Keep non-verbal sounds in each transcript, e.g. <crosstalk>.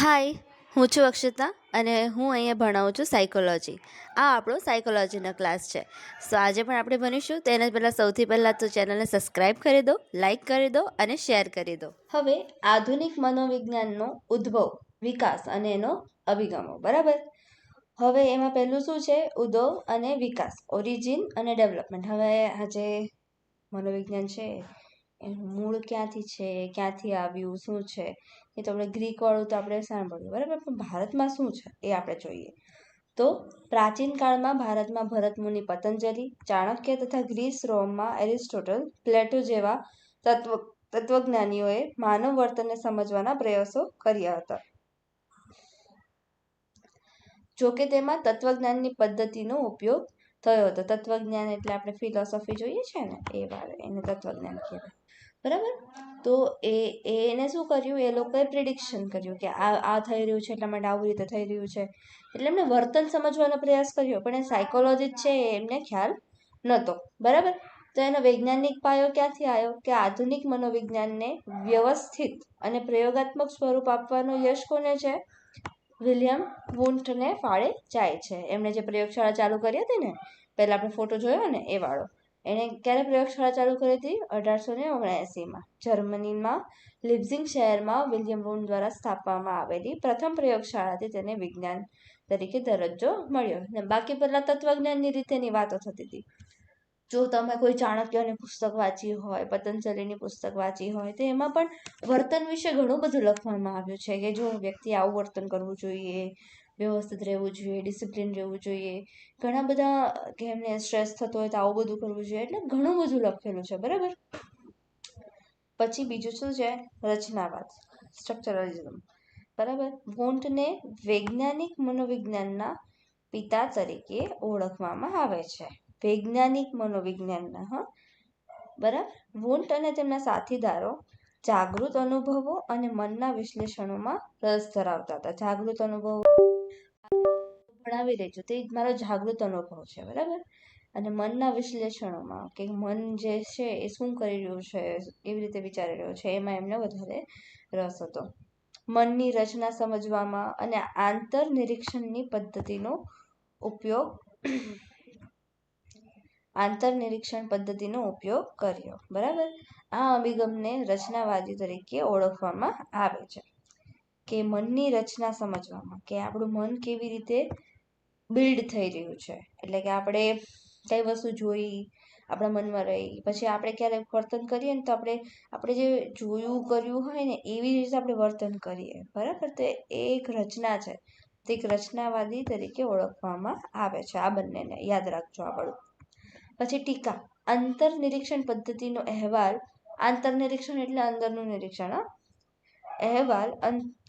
હાય હું છું અક્ષતા અને હું અહીંયા ભણાવું છું સાયકોલોજી આ આપણો સાયકોલોજીનો ક્લાસ છે. સો આજે પણ આપણે ભણીશું. તેના પહેલાં સૌથી પહેલાં તો ચેનલને સબસ્ક્રાઈબ કરી દો લાઇક કરી દો અને શેર કરી દો. હવે આધુનિક મનોવિજ્ઞાનનો ઉદ્ભવ, વિકાસ અને એનો અભિગમો. બરાબર? હવે એમાં પહેલું શું છે? ઉદ્ભવ અને વિકાસ ઓરિજિન અને ડેવલપમેન્ટ હવે આજે મનોવિજ્ઞાન છે. એનું મૂળ ક્યાંથી છે, ક્યાંથી આવ્યું, શું છે? એ તો આપણે ગ્રીકવાળું તો આપણે સાંભળ્યું, બરાબર? પણ ભારતમાં શું છે એ આપણે જોઈએ. તો પ્રાચીન કાળમાં ભારતમાં ભરતમુનિ પતંજલિ, ચાણક્ય તથા ગ્રીસ રોમમાં એરિસ્ટોટલ, પ્લેટો જેવા તત્વ, તત્વજ્ઞાનીઓએ માનવ વર્તનને સમજવાના પ્રયાસો કર્યા હતા. જોકે તેમાં તત્વજ્ઞાનની પદ્ધતિનો ઉપયોગ થયો હતો. તત્વજ્ઞાન એટલે આપણે ફિલોસોફી જોઈએ છે ને? એ વાળે એને તત્વજ્ઞાન કહેવાય. બરાબર? તો એ એને શું કર્યું? એ લોકોએ પ્રિડિક્શન કર્યું કે આ આ થઈ રહ્યું છે, એટલા માટે આવી રીતે થઈ રહ્યું છે. એટલે એમને વર્તન સમજવાનો પ્રયાસ કર્યો, પણ એ સાયકોલોજી છે એમને ખ્યાલ નહોતો. બરાબર? તો એનો વૈજ્ઞાનિક પાયો ક્યાંથી આવ્યો? કે આધુનિક મનોવિજ્ઞાનને વ્યવસ્થિત અને પ્રયોગાત્મક સ્વરૂપ આપવાનો યશ કોને છે? વિલિયમ વુન્ટને ફાળે જાય છે. એમણે જે પ્રયોગશાળા ચાલુ કરી હતી ને, પહેલાં આપણે ફોટો જોયો ને, એ વાળો. એણે ક્યારે પ્રયોગશાળા ચાલુ કરી હતી? અઢારસો ને ઓગણએંસીમાં. જર્મનીમાં લિપ્ઝિંગ શહેરમાં વિલિયમ વૂન દ્વારા સ્થાપવામાં આવેલી પ્રથમ પ્રયોગશાળાથી તેને વિજ્ઞાન તરીકે દરજ્જો મળ્યો ને બાકી પહેલાં તત્વજ્ઞાનની રીતેની વાતો થતી હતી. જો તમે કોઈ ચાણક્યની પુસ્તક વાંચી હોય, પતંજલિની પુસ્તક વાંચી હોય, તો એમાં પણ વર્તન વિશે ઘણું બધું લખવામાં આવ્યું છે કે જો વ્યક્તિ આવું વર્તન કરવું જોઈએ વ્યવસ્થિત રહેવું જોઈએ, ડિસિપ્લિન રહેવું જોઈએ. ઘણા બધા કે સ્ટ્રેસ થતો હોય તો આવું બધું કરવું જોઈએ. એટલે ઘણું બધું લખેલું છે, બરાબર? પછી બીજું શું છે? રચનાવાદ સ્ટ્રક્ચરલિઝમ બરાબર? વોન્ટને વૈજ્ઞાનિક મનોવિજ્ઞાનના પિતા તરીકે ઓળખવામાં આવે છે. વૈજ્ઞાનિક મનોવિજ્ઞાનના, હા? બરાબર? વોન્ટ અને તેમના સાથીદારો જાગૃત અનુભવો અને મનના વિશ્લેષણોમાં રસ ધરાવતા હતા. જાગૃત અનુભવો ભણાવી લેજો. તે મારો જાગૃત અનુભવ છે, બરાબર? અને મનના વિશ્લેષણોમાં કે મન જે છે એ શું કરી રહ્યું છે, એવી રીતે વિચારી રહ્યો છે, એમાં એમને વધારે રસ હતો. મનની રચના સમજવામાં અને આંતર નિરીક્ષણની પદ્ધતિનો ઉપયોગ આંતર નિરીક્ષણ પદ્ધતિનો ઉપયોગ કર્યો. બરાબર? આ અભિગમને રચનાવાદી તરીકે ઓળખવામાં આવે છે. કે મનની રચના સમજવામાં, કે આપણું મન કેવી રીતે બિલ્ડ થઈ રહ્યું છે. એટલે કે આપણે કઈ વસ્તુ જોઈ, આપણા મનમાં રહી. પછી આપણે ક્યારેક વર્તન કરીએ ને તો આપણે આપણે જે જોયું, કર્યું હોય ને, એવી રીતે આપણે વર્તન કરીએ. બરાબર? તો એ એક રચના છે. તે એક રચનાવાદી તરીકે ઓળખવામાં આવે છે. આ બંનેને યાદ રાખજો આ બધું પછી ટીકા. આંતર નિરીક્ષણ પદ્ધતિનો અહેવાલ. આંતર નિરીક્ષણ એટલે અંદરનું નિરીક્ષણ અહેવાલ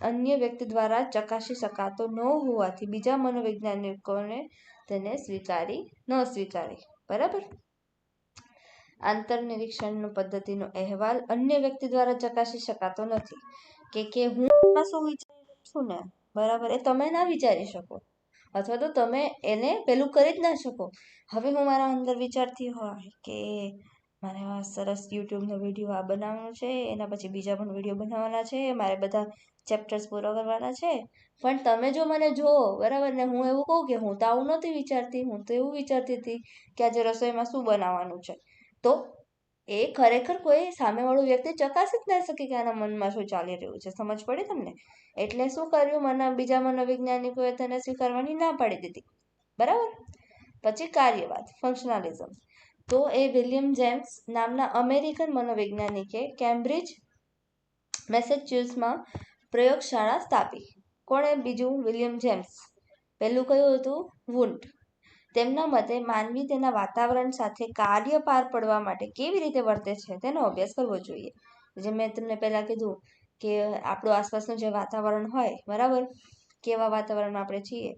અન્ય વ્યક્તિ દ્વારા ચકાસી શકાતો ન હોવાથી બીજા મનોવૈજ્ઞાનિકોને તેને સ્વીકારી ન સ્વીકારી. બરાબર? આંતર નિરીક્ષણ પદ્ધતિનો અહેવાલ અન્ય વ્યક્તિ દ્વારા ચકાસી શકાતો નથી. કે કે હું શું વિચારું છું ને? બરાબર? એ તમે ના વિચારી શકો. અથવા તો તમે એને પેલું કરી જ ના શકો. હવે હું મારા અંદર વિચારતી હોય કે મારે આ સરસ યુટ્યુબનો વીડિયો આ બનાવવાનો છે, એના પછી બીજા પણ વીડિયો બનાવવાના છે, મારે બધા ચેપ્ટર્સ પૂરા કરવાના છે. પણ તમે જો મને જુઓ, બરાબર? ને હું એવું કહું કે હું તો આવું નહોતી વિચારતી, હું તો એવું વિચારતી હતી કે આજે રસોઈમાં શું બનાવવાનું છે. તો એ ખરેખર કોઈ સામેવાળું વ્યક્તિ ચકાસી જ ના શકે કે આના મનમાં શું ચાલી રહ્યું છે. સમજ પડી તમને? એટલે શું કર્યું? મને બીજા મનોવૈજ્ઞાનિકોએ તેને સ્વીકારવાની ના પાડી દીધી. બરાબર? પછી કાર્યવાદ ફંક્શનાલિઝમ તો એ વિલિયમ જેમ્સ નામના અમેરિકન મનોવૈજ્ઞાનિકે કેમ્બ્રિજ, મેસેચ્યુસમાં પ્રયોગશાળા સ્થાપી. કોણે બીજું વિલિયમ જેમ્સ? પહેલું કયું હતું? વુન્ટ તેમના મતે માનવી તેના વાતાવરણ સાથે કાર્ય પાર પાડવા માટે કેવી રીતે વર્તે છે તેનો અભ્યાસ કરવો જોઈએ. જે મેં તમને પહેલાં કીધું કે આપણું આસપાસનું જે વાતાવરણ હોય, બરાબર? કેવા વાતાવરણમાં આપણે છીએ?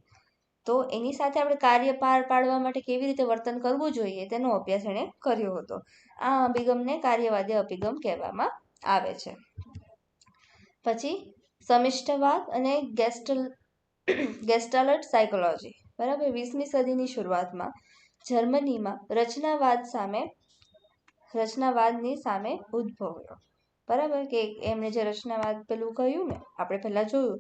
તો એની સાથે આપણે કાર્ય પાર પાડવા માટે કેવી રીતે વર્તન કરવું જોઈએ તેનો અભ્યાસ એણે કર્યો હતો. આ અભિગમને કાર્યવાદી અભિગમ કહેવામાં આવે છે. પછી સમિષ્ટવાદ અને ગેસ્ટલ, ગેસ્ટાલટ સાયકોલોજી. બરાબર વીસમી સદીની શરૂઆતમાં જર્મનીમાં રચનાવાદ સામે, રચનાવાદની સામે ઉદ્ભવ્યો. બરાબર કે એમણે જે રચનાવાદ પેલું કહ્યું ને, આપણે પહેલાં જોયું,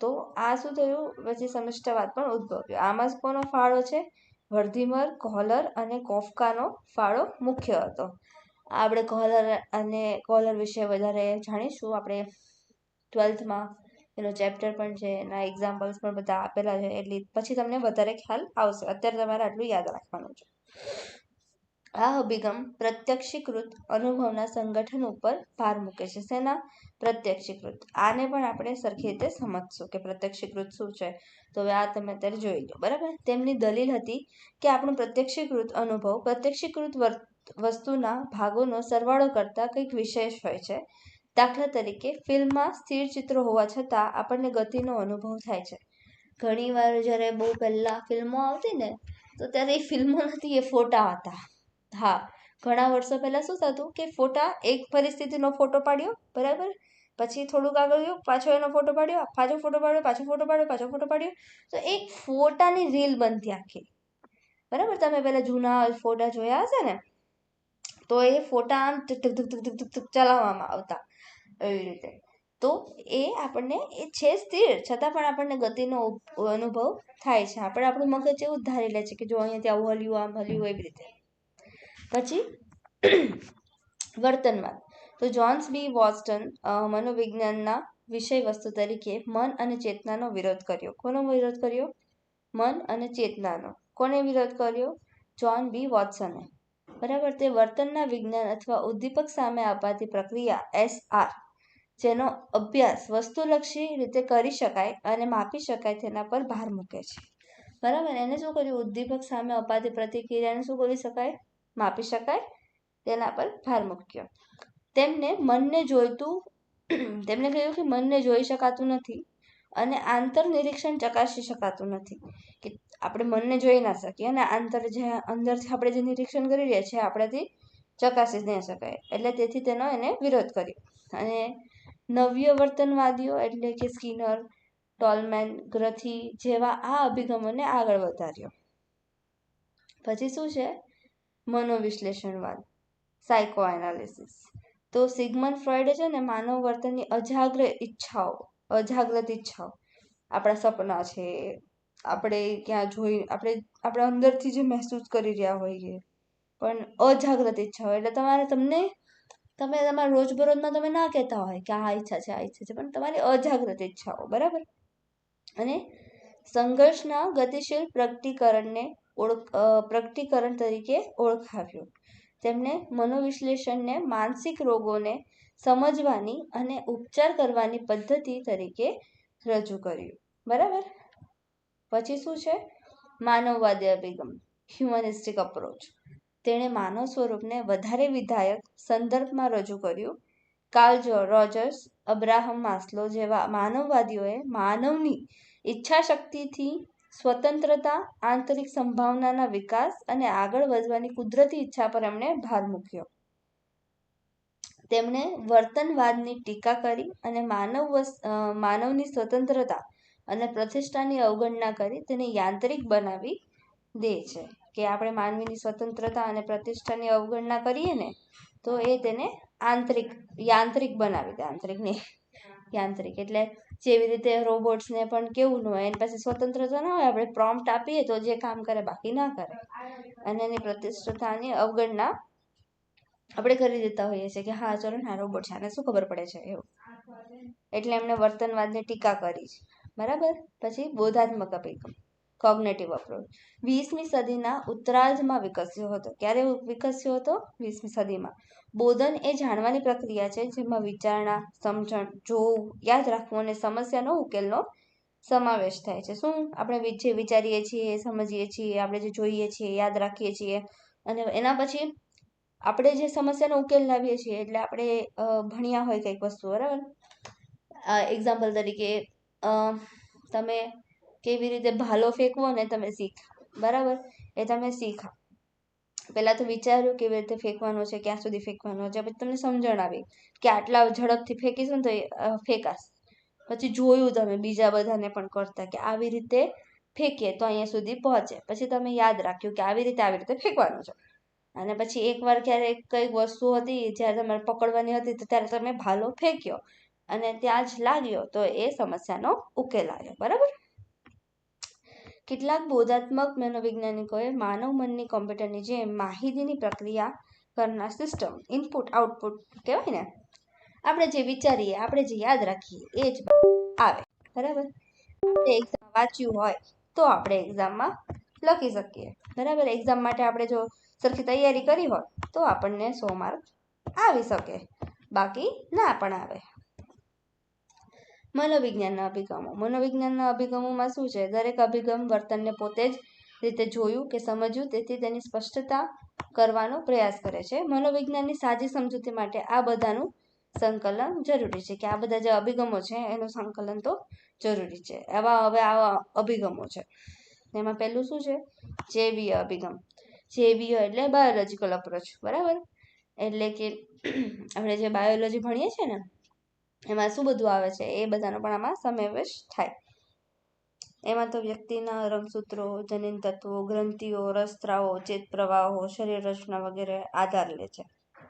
તો આ શું થયું? પછી સમિષ્ટવાદ પણ ઉદ્ભવ્યો. આમાં કોનો ફાળો છે? વર્ધીમર, કોહલર અને કોફકાનો ફાળો મુખ્ય હતો. આપણે કોહલર અને કોહલર વિશે વધારે જાણીશું. આપણે ટ્વેલ્થમાં એનો ચેપ્ટર પણ છે, એના એક્ઝામ્પલ્સ પણ બધા આપેલા છે, એટલે પછી તમને વધારે ખ્યાલ આવશે. અત્યારે તમારે આટલું યાદ રાખવાનું છે. આ અભિગમ પ્રત્યક્ષીકૃત અનુભવના સંગઠન ઉપર ભાર મૂકે છે. શેના? પ્રત્યક્ષીકૃત. આને પણ આપણે સરખી રીતે સમજશું કે પ્રત્યક્ષીકૃત શું છે. તો હવે આ તમે અત્યારે જોઈ લો. બરાબર? તેમની દલીલ હતી કે આપણો પ્રત્યક્ષીકૃત અનુભવ પ્રત્યક્ષીકૃત વસ્તુના ભાગોનો સરવાળો કરતાં કંઈક વિશેષ હોય છે. દાખલા તરીકે ફિલ્મમાં સ્થિર ચિત્રો હોવા છતાં આપણને ગતિનો અનુભવ થાય છે. ઘણીવાર જ્યારે બહુ પહેલાં ફિલ્મો આવતી ને, તો ત્યારે એ ફિલ્મો નથી એ ફોટા હતા. હા, ઘણા વર્ષો પહેલાં શું થતું કે ફોટા એક પરિસ્થિતિનો ફોટો પાડ્યો, બરાબર? પછી થોડુંક આગળ ગયો, પાછો એનો ફોટો પાડ્યો, પાછો ફોટો પાડ્યો, પાછો ફોટો પાડ્યો, પાછો ફોટો પાડ્યો. તો એક ફોટાની રીલ બનતી આખી. બરાબર? તમે પહેલાં જૂના ફોટા જોયા હશે ને, તો એ ફોટા આમ ટીક ટીક ટીક ટીક ચલાવવામાં આવતા. એવી રીતે. તો એ આપણને, એ છે સ્થિર, છતાં પણ આપણને ગતિનો અનુભવ થાય છે. આપણે આપણું મગજ એવું ધારી લે છે કે જો અહીંયાથી આવું હલ્યું, આમ હલ્યું, એવી રીતે. પછી, વર્તનવાદ. તો જોન્સ બી વોસ્ટન મનોવિજ્ઞાનના વિષય વસ્તુ તરીકે મન અને ચેતનાનો વિરોધ કર્યો. કોનો વિરોધ કર્યો? મન અને ચેતનાનો. કોને વિરોધ કર્યો? જોન બી વોટ્સને. બરાબર? તે વર્તનના વિજ્ઞાન અથવા ઉદ્દીપક સામે અપાતી પ્રક્રિયા, એસ આર. જેનો અભ્યાસ વસ્તુલક્ષી રીતે કરી શકાય અને માપી શકાય તેના પર ભાર મૂકે છે. બરાબર? એને શું કર્યું? ઉદ્દીપક સામે અપાતી પ્રતિક્રિયાને શું કરી શકાય? માપી શકાય. તેના પર ભાર મૂક્યો. તેમને મનને જોઈતું <clears throat> તેમણે કહ્યું કે મનને જોઈ શકાતું નથી અને આંતર નિરીક્ષણ ચકાસી શકાતું નથી. કે આપણે મનને જોઈ ના શકીએ અને આંતર જે, અંદરથી આપણે જે નિરીક્ષણ કરી રહ્યા છીએ આપણાથી ચકાસી નહીં શકાય. એટલે તેથી તેનો એને વિરોધ કર્યો. અને નવ્ય વર્તનવાદીઓ એટલે કે સ્કિનર ટોલમેન ગ્રથી જેવા આ અભિગમોને આગળ વધાર્યો. પછી શું છે? મનોવિશ્લેષણવાદ સાયકો એનાલિસિસ તો સિગમન ફ્રોઈડે છે ને માનવ વર્તનની અજાગ્ર ઈચ્છાઓ, અજાગ્રત ઈચ્છાઓ. આપણા સપના છે, આપણે ક્યાં જોઈ, આપણે આપણે અંદરથી જે મહેસૂસ કરી રહ્યા હોઈએ. પણ અજાગ્રત ઈચ્છાઓ, એટલે તમારે તમને તમે તમારા રોજબરોજમાં તમે ના કહેતા હોય કે આ ઈચ્છા છે, આ ઈચ્છા છે, પણ તમારી અજાગ્રત ઈચ્છાઓ, બરાબર? અને સંઘર્ષના ગતિશીલ પ્રગટીકરણને ઓળખ પ્રગટીકરણ તરીકે ઓળખાવ્યું. તેમણે મનોવિશ્લેષણને માનસિક રોગોને સમજવાની અને ઉપચાર કરવાની પદ્ધતિ તરીકે રજૂ કર્યું. બરાબર? પછી શું છે? માનવવાદી અભિગમ હ્યુમનિસ્ટિક અપ્રોચ તેણે માનવ સ્વરૂપને વધારે વિધાયક સંદર્ભમાં રજૂ કર્યું. કાર્લ રોજર્સ, અબ્રાહમ માસ્લો જેવા માનવવાદીઓએ માનવની ઈચ્છાશક્તિથી સ્વતંત્રતા, આંતરિક સંભાવનાના વિકાસ અને આગળ વધવાની કુદરતી ઈચ્છા પર એમણે ભાર મૂક્યો. તેમણે વર્તનવાદની ટીકા કરી અને માનવ માનવની સ્વતંત્રતા અને પ્રતિષ્ઠાની અવગણના કરી તેને યાંત્રિક બનાવી દે છે. કે આપણે માનવીની સ્વતંત્રતા અને પ્રતિષ્ઠાની અવગણના કરીએ ને, તો એ તેને આંતરિક, યાંત્રિક બનાવી દે, આંતરિક યાંત્રિક. એટલે જેવી રીતે રોબોટ્સને પણ કેવું ન હોય, એની પાસે સ્વતંત્રતા ના હોય, આપણે પ્રોમ્પ્ટ આપીએ તો જે કામ કરે બાકી ના કરે. અને એની પ્રતિષ્ઠતાની અવગણના આપણે કરી દેતા હોઈએ છીએ કે, હા, ચલો ના રોબોટ છે, આને શું ખબર પડે છે એવું. એટલે એમણે વર્તનવાદની ટીકા કરી છે. બરાબર? પછી બોધાત્મક અભિગમ. કોગ્નેટિવ અપ્રોચ વીસમી સદીના ઉત્તરાર્ધમાં વિકસ્યો હતો. ક્યારે વિકસ્યો હતો? વીસમી સદીમાં. બોધન એ જાણવાની પ્રક્રિયા છે જેમાં વિચારણા, સમજણ, જોવું, યાદ રાખવું અને સમસ્યાનો ઉકેલનો સમાવેશ થાય છે. શું આપણે જે વિચારીએ છીએ સમજીએ છીએ, આપણે જે જોઈએ છીએ યાદ રાખીએ છીએ? અને એના પછી આપણે જે સમસ્યાનો ઉકેલ લાવીએ છીએ એટલે આપણે ભણ્યા હોય કંઈક વસ્તુ, બરાબર? એક્ઝામ્પલ તરીકે તમે કેવી રીતે ભાલો ફેંકવો ને તમે શીખા. બરાબર? એ તમે શીખા. પહેલાં તો વિચાર્યું કેવી રીતે ફેંકવાનો છે, ક્યાં સુધી ફેંકવાનો છે. પછી તમને સમજણ આવી કે આટલા ઝડપથી ફેંકીશું ને તો એ ફેંકાશ. પછી જોયું તમે બીજા બધાને પણ કરતા કે આવી રીતે ફેંકીએ તો અહીંયા સુધી પહોંચે. પછી તમે યાદ રાખ્યું કે આવી રીતે આવી રીતે ફેંકવાનું છે. અને પછી એકવાર ક્યારેક કંઈક વસ્તુ હતી, જ્યારે તમારે પકડવાની હતી, તો ત્યારે તમે ભાલો ફેંક્યો. અને ત્યાં જ લાગ્યો તો એ સમસ્યાનો ઉકેલ આવ્યો. બરાબર? કેટલાક બોધાત્મક મનોવૈજ્ઞાનિકોએ માનવ મનની કોમ્પ્યુટરની જેમ માહિતીની પ્રક્રિયા કરનાર સિસ્ટમ ઇનપુટ આઉટપુટ કહેવાય ને? આપણે જે વિચારીએ, આપણે જે યાદ રાખીએ, એ જ આવે. બરાબર? આપણે એક્ઝામ વાંચ્યું હોય તો આપણે એક્ઝામમાં લખી શકીએ. બરાબર? એક્ઝામ માટે આપણે જો સરખી તૈયારી કરી હોય તો આપણને સો માર્ક આવી શકે. બાકી ના પણ આવે. મનોવિજ્ઞાનના અભિગમો. મનોવિજ્ઞાનના અભિગમોમાં શું છે? દરેક અભિગમ વર્તનને પોતે જ રીતે જોયું કે સમજ્યું, તેથી તેની સ્પષ્ટતા કરવાનો પ્રયાસ કરે છે. મનોવિજ્ઞાનની સાચી સમજૂતી માટે આ બધાનું સંકલન જરૂરી છે કે આ બધા જે અભિગમો છે, એનું સંકલન તો જરૂરી છે. આવા હવે આવા અભિગમો છે. એમાં પહેલું શું છે? જૈવીય અભિગમ. જૈવીય એટલે બાયોલોજીકલ અપ્રોચ બરાબર? એટલે કે, આપણે જે બાયોલોજી ભણીએ છીએ ને એમાં શું બધું આવે છે એ બધાનો પણ આમાં સમાવેશ થાય. એમાં તો વ્યક્તિના રંગસૂત્રો, જનીન તત્વો, ગ્રંથિઓ રસત્રાવો ચેત પ્રવાહો, શરીર રચના વગેરે આધાર લે છે.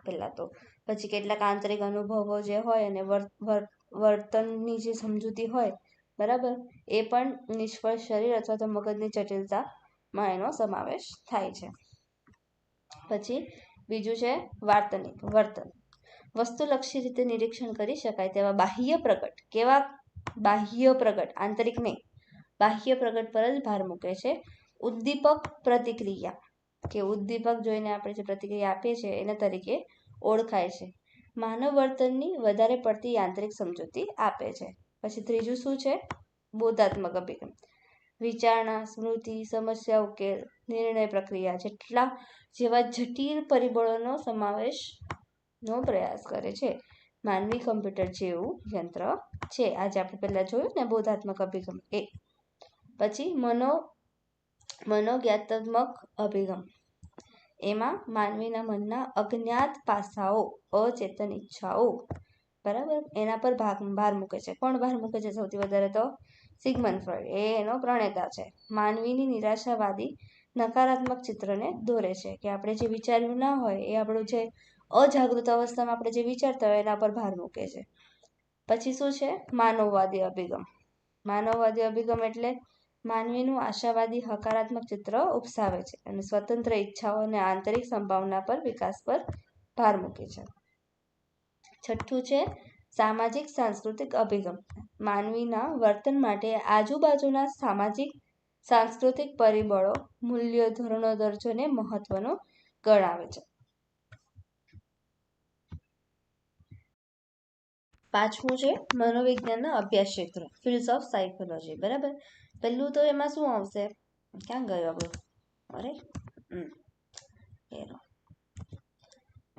પહેલાં તો પછી કેટલાક આંતરિક અનુભવો જે હોય અને વર્તનની જે સમજૂતી હોય, બરાબર, એ પણ નિષ્ફળ શરીર અથવા તો મગજની જટિલતામાં એનો સમાવેશ થાય છે. પછી બીજું છે વાર્તનિક, વર્તન. વસ્તુલક્ષી રીતે નિરીક્ષણ કરી શકાય તેવા બાહ્ય પ્રગટ, કેવા બાહ્ય પ્રગટ? આંતરિક નહીં. બાહ્ય પ્રગટ પર જ ભાર મૂકે છે. ઉદ્દીપક પ્રતિક્રિયા, કે ઉદ્દીપક જોઈને આપણે જે પ્રતિક્રિયા આપીએ છીએ એના તરીકે ઓળખાય છે. માનવ વર્તનની વધારે પડતી યાંત્રિક સમજૂતી આપે છે. પછી ત્રીજું શું છે? બોધાત્મક અભિગમ. વિચારણા, સ્મૃતિ, સમસ્યા ઉકેલ, નિર્ણય પ્રક્રિયા જેટલા જેવા જટિલ પરિબળોનો સમાવેશનો પ્રયાસ કરે છે. માનવી કમ્પ્યુટર જેવું યંત્ર છે. આજે આપણે પહેલાં જોયું ને, બોધાત્મક અભિગમ એ. પછી મનો મનોજ્ઞાતાત્મક અભિગમ. એમાં માનવીના મનના અજ્ઞાત પાસાઓ, અચેતન ઈચ્છાઓ. બરાબર? એના પર ભાગ, ભાર મૂકે છે. કોણ ભાર મૂકે છે સૌથી વધારે તો? Sigmund Freud. એ એનો પ્રણેતા છે. માનવીની નિરાશાવાદી નકારાત્મક ચિત્રને દોરે છે. કે આપણે જે વિચાર્યું ના હોય, એ આપણું જે અજાગૃત અવસ્થામાં આપણે જે વિચારતા હોય એના પર ભાર મૂકે છે. પછી શું છે? માનવવાદી અભિગમ. માનવવાદી અભિગમ એટલે માનવીનું આશાવાદી હકારાત્મક ચિત્ર ઉપસાવે છે અને સ્વતંત્ર ઈચ્છાઓ અને આંતરિક સંભાવના પર વિકાસ પર ભાર મૂકે છે. છઠ્ઠું છે સામાજિક સાંસ્કૃતિક અભિગમ. માનવીના વર્તન માટે આજુબાજુના સામાજિક, સાંસ્કૃતિક પરિબળો, મૂલ્યો, ધોરણો, દર્જોને મહત્વનો ગણાવે છે. પાંચમું છે મનોવિજ્ઞાનના અભ્યાસ ક્ષેત્રો ફિલ્ડ્સ ઓફ સાયકોલોજી બરાબર? પહેલું તો એમાં શું આવશે? ક્યાં ગયો આપણું અરે એરો.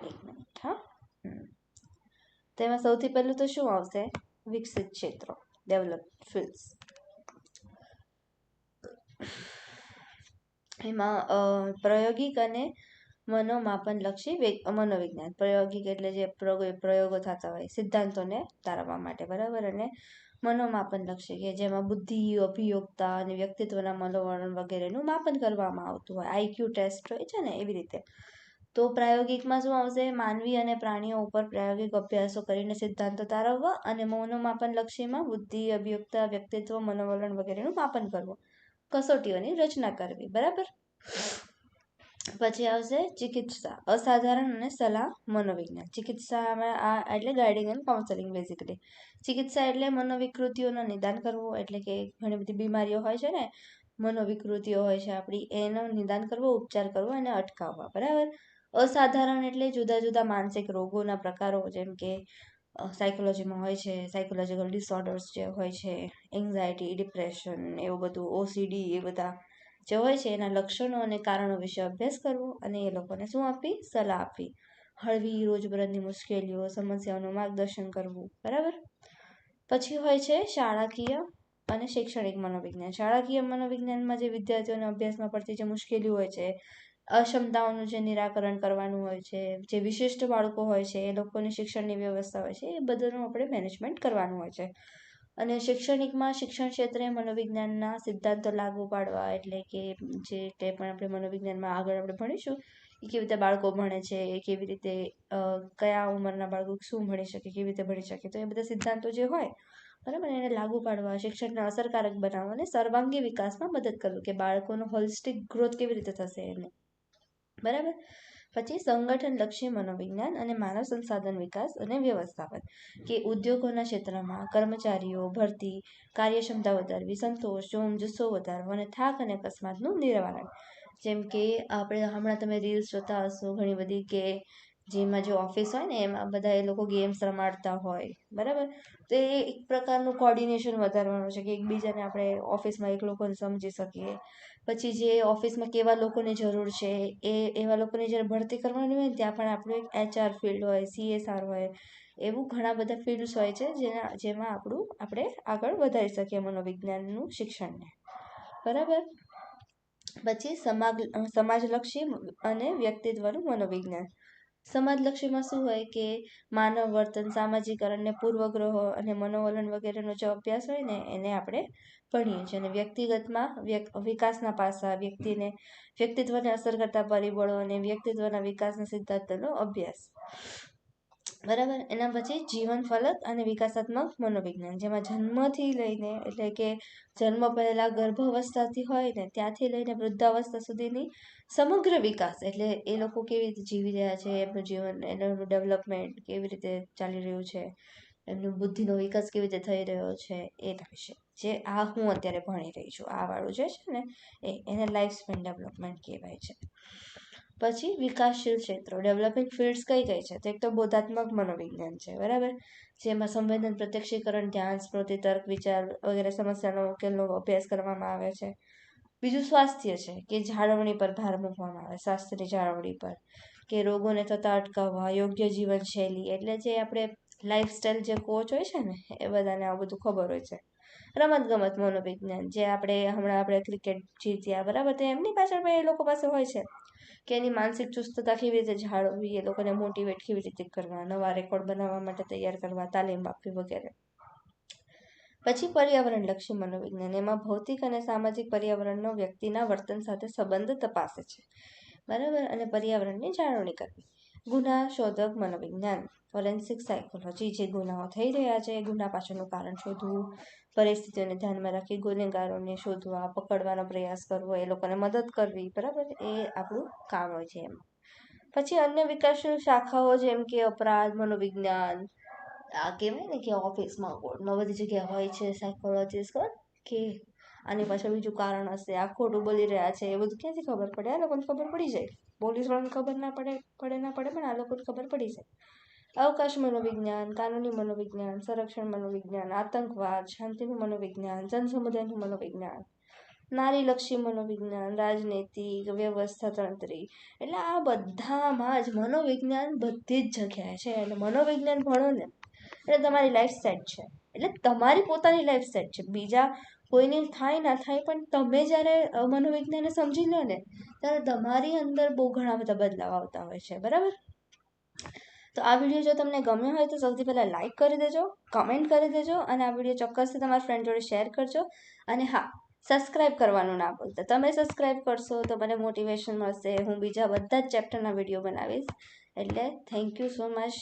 એક મિનિટ હા? તેમાં સૌથી પહેલું તો શું આવશે? વિકસિત ક્ષેત્રો ડેવલપ ફિલ્ડ્સ એમાં પ્રાયોગિક અને મનોમાપનલક્ષી મનોવિજ્ઞાન, પ્રયોગિક એટલે જે પ્રયોગો થતા હોય, સિદ્ધાંતોને તારવવા માટે, બરાબર? અને મનોમાપનલક્ષી કે જેમાં બુદ્ધિ અભિયોગતા અને વ્યક્તિત્વના મનોવરણ વગેરેનું માપન કરવામાં આવતું હોય. આઈક્યુ ટેસ્ટ હોય છે ને, એવી રીતે. તો પ્રાયોગિકમાં શું આવશે? માનવી અને પ્રાણીઓ ઉપર પ્રાયોગિક અભ્યાસો કરીને સિદ્ધાંતો તારવવા અને મનોમાપન લક્ષીમાં બુદ્ધિ અભિયોગતા વ્યક્તિત્વ, મનોવલણ વગેરેનું માપન કરવું. કસોટીઓની રચના કરવી, બરાબર? પછી આવશે ચિકિત્સા. અસાધારણ અને સલાહ મનોવિજ્ઞાન. ચિકિત્સામાં આ એટલે ગાઈડિંગ એન્ડ કાઉન્સેલિંગ બેઝિકલી ચિકિત્સા એટલે મનોવિકૃતિઓનું નિદાન કરવું, એટલે કે ઘણી બધી બીમારીઓ હોય છે ને, મનોવિકૃતિઓ હોય છે આપણી, એનું નિદાન કરવો, ઉપચાર કરવો અને અટકાવવા, બરાબર? અસાધારણ એટલે જુદા જુદા માનસિક રોગોના પ્રકારો, જેમ કે સાયકોલોજીમાં હોય છે સાયકોલોજીકલ ડિસઓર્ડર્સ જે હોય છે એન્ઝાયટી ડિપ્રેશન એવું બધું ઓસીડી એ બધા જે હોય છે, એના લક્ષણો અને કારણો વિશે અભ્યાસ કરવો અને એ લોકોને શું આપવી? સલાહ આપવી. હળવી, રોજબરોજની મુશ્કેલીઓ, સમસ્યાઓનું માર્ગદર્શન કરવું. બરાબર? પછી હોય છે શાળાકીય અને શૈક્ષણિક મનોવિજ્ઞાન. શાળાકીય મનોવિજ્ઞાનમાં જે વિદ્યાર્થીઓને અભ્યાસમાં પડતી જે મુશ્કેલીઓ હોય છે, અક્ષમતાઓનું જે નિરાકરણ કરવાનું હોય છે, જે વિશિષ્ટ બાળકો હોય છે, એ લોકોની શિક્ષણની વ્યવસ્થા હોય છે, એ બધાનું આપણે મેનેજમેન્ટ કરવાનું હોય છે. અને શૈક્ષણિકમાં શિક્ષણ ક્ષેત્રે મનોવિજ્ઞાનના સિદ્ધાંતો લાગુ પાડવા એટલે કે જે કંઈ પણ આપણે મનોવિજ્ઞાનમાં આગળ આપણે ભણીશું, એ કેવી રીતે બાળકો ભણે છે, એ કેવી રીતે કયા ઉંમરના બાળકો શું ભણી શકે, કેવી રીતે ભણી શકે, તો એ બધા સિદ્ધાંતો જે હોય, બરાબર, એને લાગુ પાડવા, શિક્ષણને અસરકારક બનાવવા અને સર્વાંગી વિકાસમાં મદદ કરવું કે બાળકોનો હોલિસ્ટિક ગ્રોથ કેવી રીતે થશે એને, બરાબર? પછી સંગઠન લક્ષી મનોવિજ્ઞાન અને માનવ સંસાધન વિકાસ અને વ્યવસ્થાપન, કે ઉદ્યોગોના ક્ષેત્રમાં કર્મચારીઓ, ભરતી, કાર્યક્ષમતા વધારવી, સંતોષ જોમ જુસ્સો વધારવો અને થાક અને અકસ્માતનું નિવારણ. જેમ કે આપણે હમણાં તમે રીલ્સ જોતા હશો, ઘણી બધી કે જેમાં જે ઓફિસ હોય ને, એમાં બધા એ લોકો ગેમ્સ રમાડતા હોય. બરાબર? તો એ એક પ્રકારનું કોર્ડિનેશન વધારવાનું છે કે એકબીજાને આપણે ઓફિસમાં એક લોકોને સમજી શકીએ. પછી જે ઓફિસમાં કેવા લોકોની જરૂર છે, એ, એવા લોકોની જ્યારે ભરતી કરવાની હોય ને, ત્યાં પણ આપણું એક એચઆર ફિલ્ડ હોય સીએસઆર હોય, એવું ઘણા બધા ફિલ્ડ્સ હોય છે જેના, જેમાં આપણું, આપણે આગળ વધારી શકીએ મનોવિજ્ઞાનનું શિક્ષણને. બરાબર? પછી સમાજ સમાજલક્ષી અને વ્યક્તિત્વનું મનોવિજ્ઞાન. સમાજલક્ષીમાં શું હોય કે માનવ વર્તન સામાજિકરણ ને પૂર્વગ્રહો અને મનોવલણ વગેરેનો જે અભ્યાસ હોય ને, એને આપણે ભણીએ છીએ. અને વ્યક્તિગતમાં વિકાસના પાસા, વ્યક્તિને, વ્યક્તિત્વને અસર કરતા પરિબળો અને વ્યક્તિત્વના વિકાસના સિદ્ધાંતોનો અભ્યાસ. બરાબર? એના પછી જીવન ફલક અને વિકાસાત્મક મનોવિજ્ઞાન. જેમાં જન્મથી લઈને એટલે કે જન્મ પહેલાં ગર્ભાવસ્થાથી હોય ને ત્યાંથી લઈને વૃદ્ધાવસ્થા સુધીની સમગ્ર વિકાસ એટલે એ લોકો કેવી રીતે જીવી રહ્યા છે, એમનું જીવન એનું ડેવલપમેન્ટ કેવી રીતે ચાલી રહ્યું છે, એમનું બુદ્ધિનો વિકાસ કેવી રીતે થઈ રહ્યો છે, એના વિશે. જે આ હું અત્યારે ભણી રહી છું. આ વાળું જે છે ને, એ એને લાઈફ સ્પેન ડેવલપમેન્ટ કહેવાય છે. પછી વિકાસશીલ ક્ષેત્રો. ડેવલપિંગ ફિલ્ડ્સ કઈ કઈ છે? તો એક તો બોધાત્મક મનોવિજ્ઞાન છે, બરાબર? જેમાં સંવેદન, પ્રત્યક્ષીકરણ, ધ્યાન, સ્મૃતિ, તર્ક, વિચાર વગેરે સમસ્યાનો ઉકેલનો અભ્યાસ કરવામાં આવે છે. બીજું સ્વાસ્થ્ય છે, કે જાળવણી પર ભાર મૂકવામાં આવે, સ્વાસ્થ્યની જાળવણી પર. કે રોગોને થતાં અટકાવવા, યોગ્ય જીવનશૈલી, એટલે જે આપણે લાઈફસ્ટાઈલ જે કોચ હોય છે ને, એ બધાને આ બધું ખબર હોય છે. રમતગમત, મનોવિજ્ઞાન, જે આપણે હમણાં આપણે ક્રિકેટ જીત્યા, બરાબર? તો એમની પાછળ પણ એ લોકો પાસે હોય છે. કે એની માનસિક ચુસ્તતા કેવી રીતે જાળવવી, એ લોકોને મોટિવેટ કેવી રીતે કરવા, નવા રેકોર્ડ બનાવવા માટે તૈયાર કરવા, તાલીમ આપવી વગેરે. પછી પર્યાવરણ લક્ષી મનોવિજ્ઞાન. એમાં ભૌતિક અને સામાજિક પર્યાવરણનો વ્યક્તિના વર્તન સાથે સંબંધ તપાસે છે. બરાબર? અને પર્યાવરણની જાળવણી કરવી. ગુના શોધક મનોવિજ્ઞાન. ફોરેન્સિક સાયકોલોજી જે ગુનાઓ થઈ રહ્યા છે, એ ગુના પાછળનું કારણ શોધવું. પરિસ્થિતિઓને ધ્યાનમાં રાખી ગુનેગારોને શોધવા, પકડવાનો પ્રયાસ કરવો, એ લોકોને મદદ કરવી, બરાબર? એ આપણું કામ હોય છે એમ. પછી અન્ય વિકાસશીલ શાખાઓ જેમ કે અપરાધ, મનોવિજ્ઞાન, આ કહેવાય ને કે ઓફિસમાં કોર્ટમાં બધી જગ્યાએ હોય છે સાયકોલોજીસ્ટ કે આની પાછળ બીજું કારણ હશે. આ ખોટું બોલી રહ્યા છે, એ બધું ક્યાંથી ખબર પડે? આ લોકોને ખબર પડી જાય. પોલીસ વાળાને ખબર ના પડે પડે ના પડે, પણ આ લોકોને ખબર પડી જાય. અવકાશ મનોવિજ્ઞાન, કાનૂની મનોવિજ્ઞાન, સંરક્ષણ મનોવિજ્ઞાન, આતંકવાદ, શાંતિનું મનોવિજ્ઞાન, જનસમુદાયનું મનોવિજ્ઞાન, નારીલક્ષી મનોવિજ્ઞાન, રાજનૈતિક વ્યવસ્થા, તંત્રી. એટલે આ બધામાં જ મનોવિજ્ઞાન બધી જ જગ્યાએ છે. એટલે મનોવિજ્ઞાન ભણો ને, એટલે તમારી લાઈફ સેટ છે. એટલે તમારી પોતાની લાઈફ સેટ છે. બીજા કોઈની થાય ના થાય, પણ તમે જ્યારે મનોવિજ્ઞાનને સમજી લો ને, ત્યારે તમારી અંદર બહુ ઘણા બધા બદલાવ આવતા હોય છે. બરાબર? તો આ વીડિયો જો તમને ગમ્યો હોય તો સૌથી પહેલાં લાઇક કરી દેજો કમેન્ટ કરી દેજો અને આ વીડિયો ચોક્કસથી તમારા ફ્રેન્ડ જોડે શેર કરજો. અને હા સબસ્ક્રાઈબ કરવાનું ના ભૂલતા. તમે સબસ્ક્રાઈબ કરશો તો મને મોટિવેશન મળશે. હું બીજા બધા જ ચેપ્ટરના વીડિયો બનાવીશ. એટલે થેન્ક યુ સો મચ